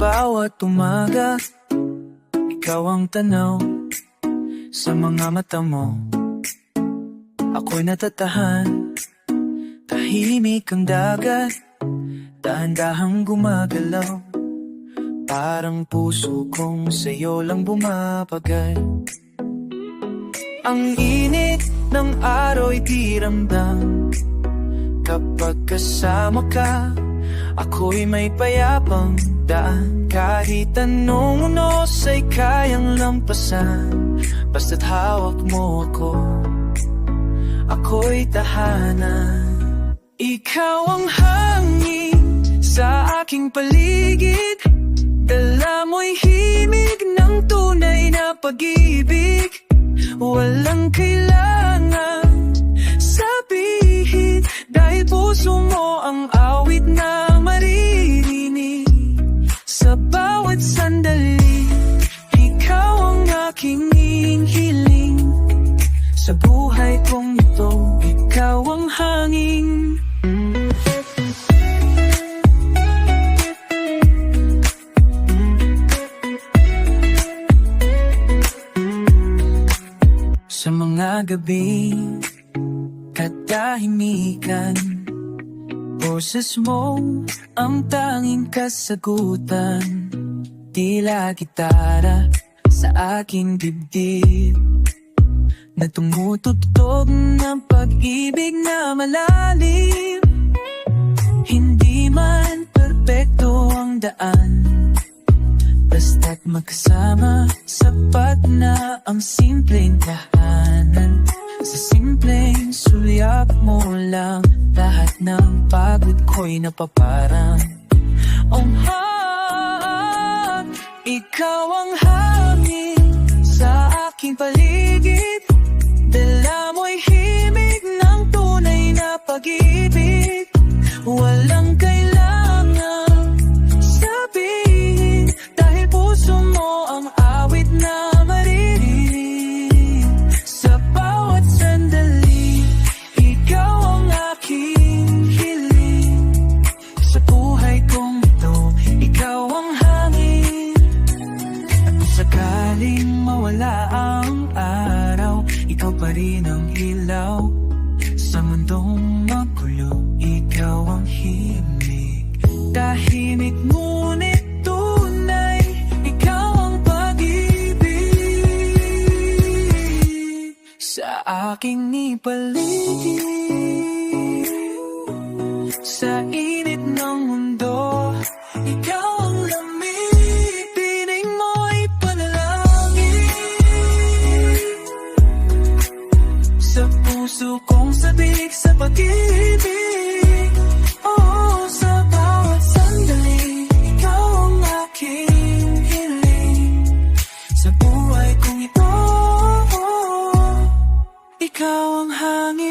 bawat umaga Ikaw ang tanaw Sa mga mata mo. Ako'y natatahan Tahimik ang dagat Dahan-dahang gumagalaw. Parang puso kong sa'yo lang bumabagal Ang init ng aro'y di ramdam. Kapag kasama ka Ako'y may payapang daan. Kahit anong unos ay kayang lampasan Basta't hawak mo ako. Ako'y tahanan. Ikaw ang hangin sa aking paligid. Dala mo'y himig ng tunay na pag-ibig. Walang kailangan mga gabi Katahimikan Boses mo ang tanging kasagutan. Tila gitara sa aking dibdib. Na tumutugtog ng pag-ibig na malalim. Hindi man perpekto ang daan Magkasama Sapat na ang simpleng tahanan. Sa simpleng sulyap mo lang Lahat ng pagod ko'y napaparang. Oh heart Ikaw ang hangin Sa aking paligid. Dala mo'y himig ng tunay na pag-ibig. Walang kailangan pa rin ang ilaw. Sa mundong magulo Ikaw ang himig. Tahimik ngunit tunay Ikaw ang pag-ibig. Sa aking ipaligid Sa init ng mundo pag-ibig Oh, sa bawat sandali Ikaw ang aking hiling. Sa ito Ikaw ang hangin